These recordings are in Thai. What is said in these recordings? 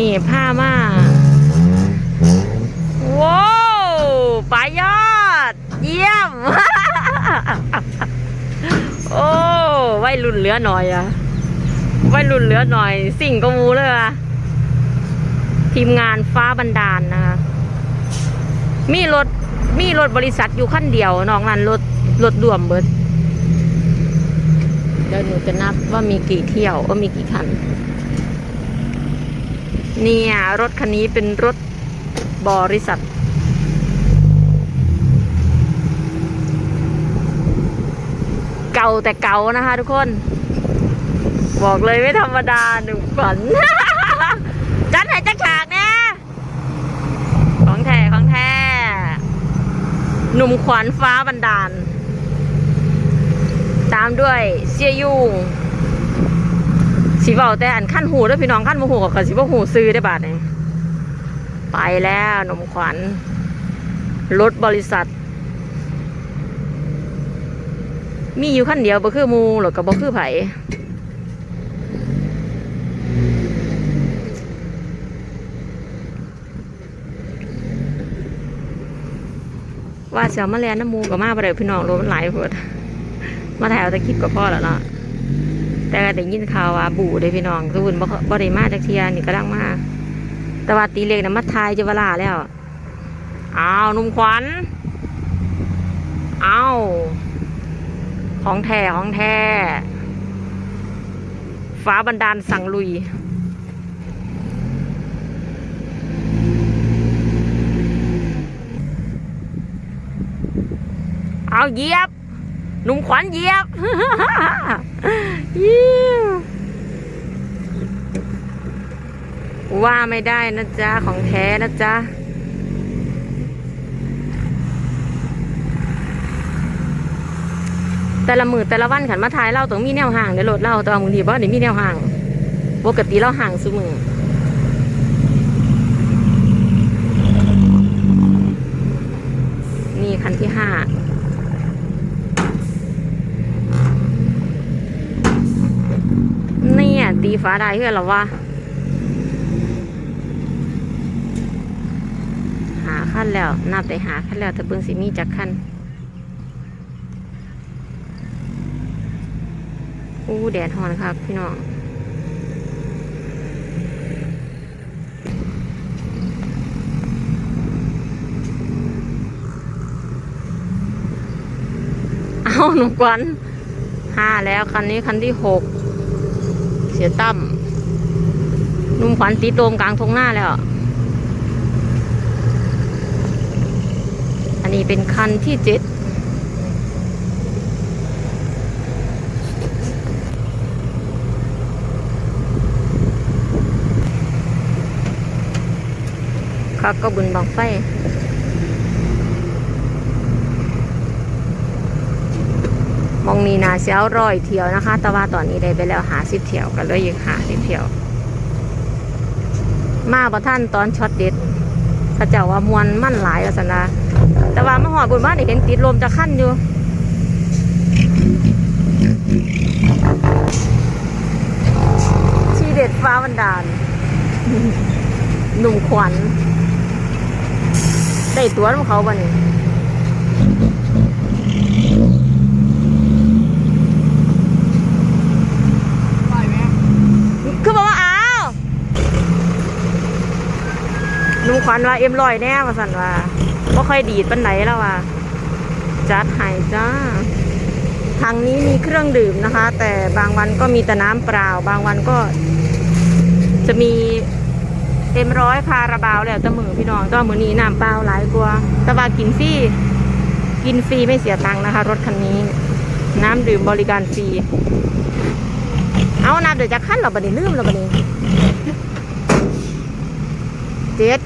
นี่ผ้ามาว้าวปลายอด เยี่ยม โอ้ไว้รุ่นเหลือหน่อยอะไว้รุ่นเหลือหน่อย สิ่งก็มูเลยอะทีมงานฟ้าบันดาลนะคะมีรถมีรถบริษัทอยู่ขั้นเดียวนอกนั้นรถรถรวมเบิดเดี๋ยวหนูจะนับว่ามีกี่เที่ยวว่ามีกี่คัน เนี่ยรถคันนี้เป็นรถบริษัท เก่าแต่เก่านะคะทุกคน บอกเลยไม่ธรรมดาหนึ่งฝัน จัดให้จักฉากเนี่ยของแท้ของแท้หนุ่มขวัญฟ้าบันดาล ตามด้วยเสียยุง สีเบาแต่อันขั้นหูด้วยพี่น้องขั้นโมโหกับสีบ่หูซื้อได้บาทนี่ไปแล้วนมขวัญรถบริษัท มีอยู่ขั้นเดียวบ่คือมูหรอกกับบ่คือไผว่าเสียวมาแลนน้ำมูกับมาบ่ได้พี่น้องรถมันหลายเพิดมาถ่ายเอาตะคลิปกับพ่อแล้วเนาะ แต่ก็ได้ยินข่าวว่าบู่เด้พี่น้องทุนบ่บ่ได้มาจากเทียนี่ก็ดังมาแต่ว่าตีเลขน่ะมาทายจะเวลาแล้วอ้าวหนุ่มขวัญอ้าวของแท้ของแท้ฟ้าบันดาลสั่งลุยเอาเยียบ หนุ่มขวัญเหยียบว่าไม่ได้นะจ๊ะ ของแท้นะจ๊ะแต่ละมือแต่ละวันขันมาทายเราต้องมีแนวห่างในรถเราแต่ว่าบางทีบ่ได้มีแนวห่างปกติเราห่างสุมือนี่คันที่ห้า เนี่ย ตีฟ้าได้เพื่อนหรอวะหาขั้นแล้วนับได้หาขั้นแล้วถ้าเบิ่งสิมีจักขั้นอู้แดดฮอนครับพี่น้องเอาหนุ่มกวันห้าแล้วคันนี้คันที่หก สียตั้มนุ่มขวัญตีโตมกลางทงหน้าแล้ว อันนี้เป็นคันที่เจ็ดครับก็บุญบังไฟ มอ งนีนาเสียวร้อยเที่ยวนะคะ แต่ว่าตอนนี้ได้ไปแล้วหาสิบเที่ยวกันเลยยังหาสิบเที่ยว มาบ่ท่านตอนช็อตเด็ดพระเจ้าว่ามวนมั่นหลายแล้วสนะแต่ว่ามาหอดบนบ้านเห็นติดลมจะขั้นอยู่ชีเด็ดฟ้าบันดาลหนุ่มขวัญได้ตัวของเขาบันนี้ คือบอกว่าอ้าวหนุ่ม ขวัญว่าเอ็มลอยแน่มาสันว่าว่ค่อยดีดปันไหนแล้วว่าจัดให้จ้าทางนี้มีเครื่องดื่มนะคะ แต่บางวันก็มีแต่น้ำเปล่า บางวันก็ จะมีเต็มร้อยคาราบาวแล้วแต่มือพี่น้องแตัวมือนี้น้ำเปล่าหลายกว่าแต่ว่ากินฟรีกินฟรีไม่เสียตังค์นะคะ รถคันนี้ น้ำดื่มบริการฟรีเอานับเดี๋ยวจะขั้นเราบันนี้ลืมเราบันนี้เจ็ด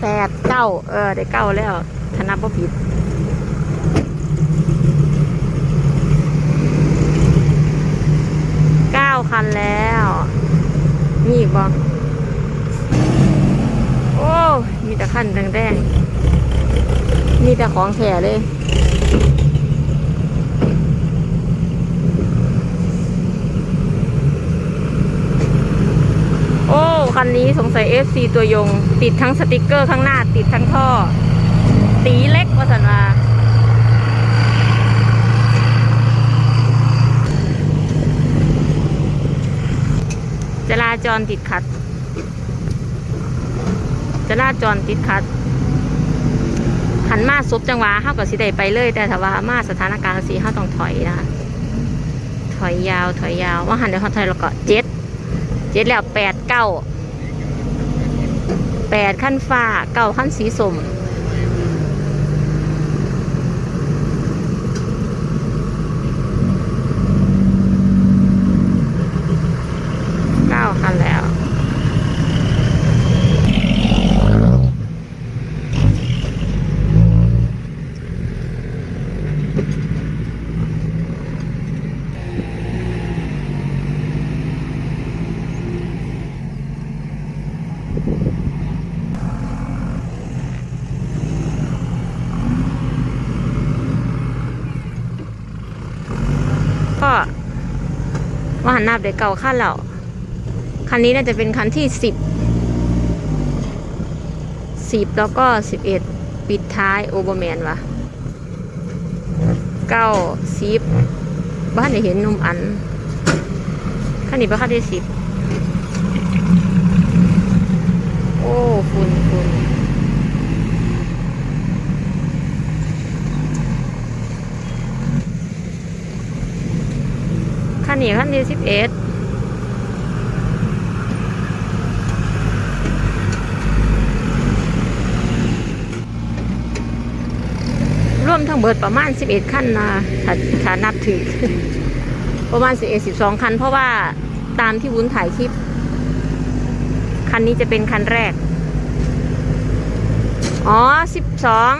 แปดเก้าเออ ได้เก้าแล้วถ้านับว่าผิดเก้าคันแล้วมีอีกบ่โอ้ มีแต่คันแดงๆมีแต่ของแถเลย โอ้ คันนี้สงสัย FC ตัวยง ติดทั้งสติกเกอร์ข้างหน้า ติดทั้งท่อ ตีเล็กว่าสันว่าจราจรติดขัดจราจรติดขัดหันมาซบจังหวะเฮากับสิได้ไปเลย แต่ถ้าว่ามาสถานการณ์สีเฮาต้องถอยนะถอยยาว ถอยยาว ว่าหันเดี๋ยวเขาถอยแล้วก็เจ็ดเจ็ดแล้วแปดเก้า แปดขั้นฟ้าเก้าขั้นสีสมเก้าคันแล้ว ก็ ว่าหันหนับเด็กเก่าขั้นแล้วคันนี้น่าจะเป็นคันที่สิบสิบแล้วก็สิบเอ็ดปิดท้ายโอเบอร์แมนวะเก้าสิบบ้านได้เห็นนุ่มอันคันนี้ป็นคันที่สิบโอ้ฝุ่นฝุ่น คั นนี้คันที่สิบเอ็ดรวมทั้งเบิดประมาณสิบเอ็ดคันนะถ้าถ้านับถือประมาณสิบเอ็ดสิบสองคัน เพราะว่าตามที่วุ้นถ่ายคลิป คันนี้จะเป็นคันแรก อ๋อสิบสอง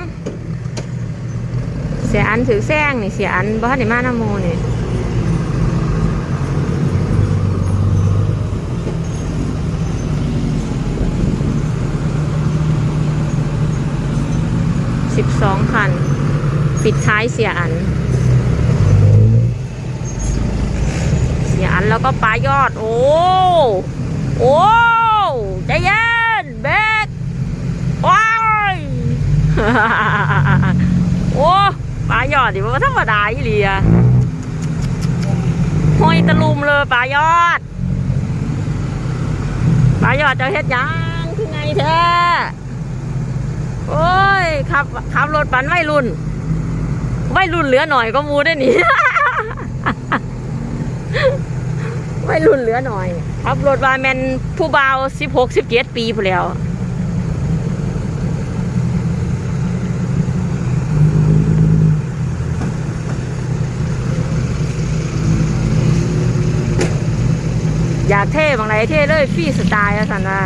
เสียอันถือแซงนี่เสียอันบ้านในมานาโมนี่ สิบสองคัน ปิดท้าย เสียอัน เสียอันแล้วก็ปลายอด โอ้โอ้ใจเย็นเบกว้ายโอ้ปลายอดดิว่าธรรมดาอีหลีอะห้อยตะลุมเลยปลายอดปลายอดจะเฮ็ดยังคือไงแท้โอ้ยขับขับรถปันไม่รุ่น ไม่รุ่นเหลือหน่อยก็มูได้หนิไม่รุ่นเหลือหน่อยขับรถวาแมนผู้เบาวสิบหกสิบเจ็ดปีพอแล้วอยากเท่บางไรเท่เลยฟรีสไตล์สันว่า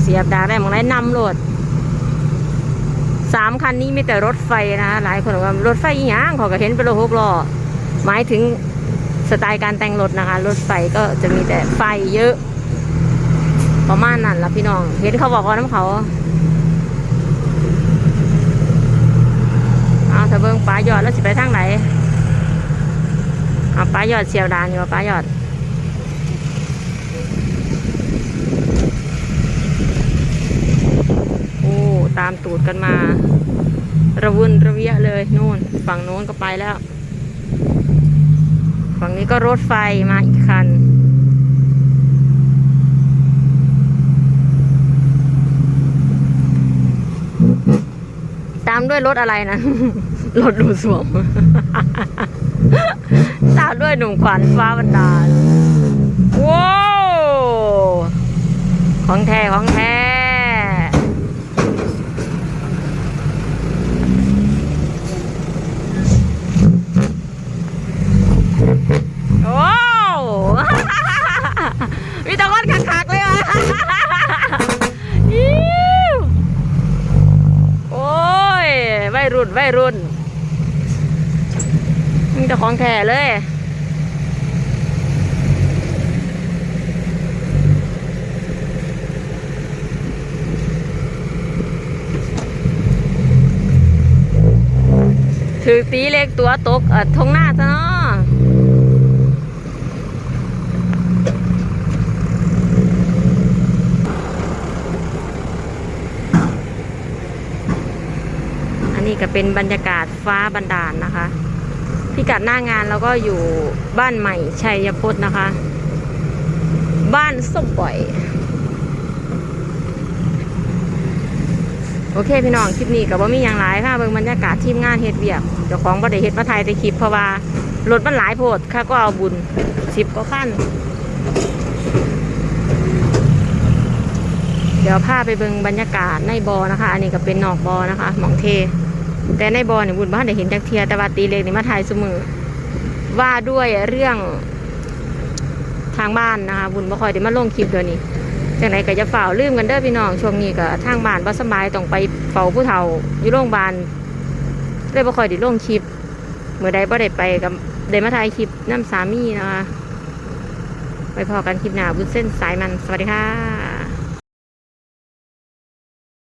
เสียบดากได้หมองไหนนำรถ สามคันนี้มีแต่รถไฟนะหลายคนบอกว่ารถไฟอีหยังเขอก็เห็นเป็นรถหกล้อหมายถึงสไตล์การแต่งรถนะคะ รถไฟก็จะมีแต่ไฟเยอะ ประมาณนั้นละพี่น้อง เห็นเขาบอกว่าน้ำเขาเอาถ้าเบิ้งป้ายอดแล้วสิไปทางไหนเอาป้ายอดเสียวดานอยู่ป้ายอด โอ้ ตามตูดกันมา ระวุนระเวียเลยนู่น ฝั่งโน้นก็ไปแล้ว ฝั่งนี้ก็รถไฟมาอีกคันตามด้วยรถอะไรนะ รถดูสวม ตามด้วยหนุ่มขวัญฟ้าบันดาลว้าว ของแท้ ของแท้ จ้าของแท้เลยถือตีเล็กตัวตกเออทงหน้าซะเนาะอันนี้ก็เป็นบรรยากาศฟ้าบันดาลนนะคะ พิกัดหน้างานเราก็อยู่บ้านใหม่ชัยพจน์นะคะ บ้านส้มปล่อย โอเคพี่น้องคลิปนี้ก็บ่มีอย่างหลายค่ะเบิ่งบรรยากาศทีมงานเฮ็ดเวียกเจ้าของบ่ได้เฮ็ดมาถ่ายแต่คลิปเพราะว่ารถมันหลายโพดค่ะ ก็เอาบุญสิบกว่าคันเดี๋ยวพาไปเบิ่งบรรยากาศในบอนะคะ อันนี้ก็เป็นนอกบอนะคะ หมองเท แต่ในบอลเนี่ยบุญบ้านได้เห็นจากเทียแต่ว่าตีเล็กนี่มาถ่ายเสมอว่าด้วยเรื่องทางบ้านนะคะบุญบ่ค่อยได้มาลงคลิปเดี๋ยวนี้จังไหนก็จะเฝ้าลืมกันเด้อพี่น้องช่วงนี้ก็ทางบ้านบ่สำบายต้องไปเฝ้าผู้เฒ่าอยู่โรงพยาบาลเลยบ่ค่อยได้ลงคลิปเมื่อใดบ่ได้ไปกับได้มาถ่ายคลิปน้ำสามีนะคะไปพอกันคลิปหน้าบุญเส้นสายมันสวัสดีค่ะ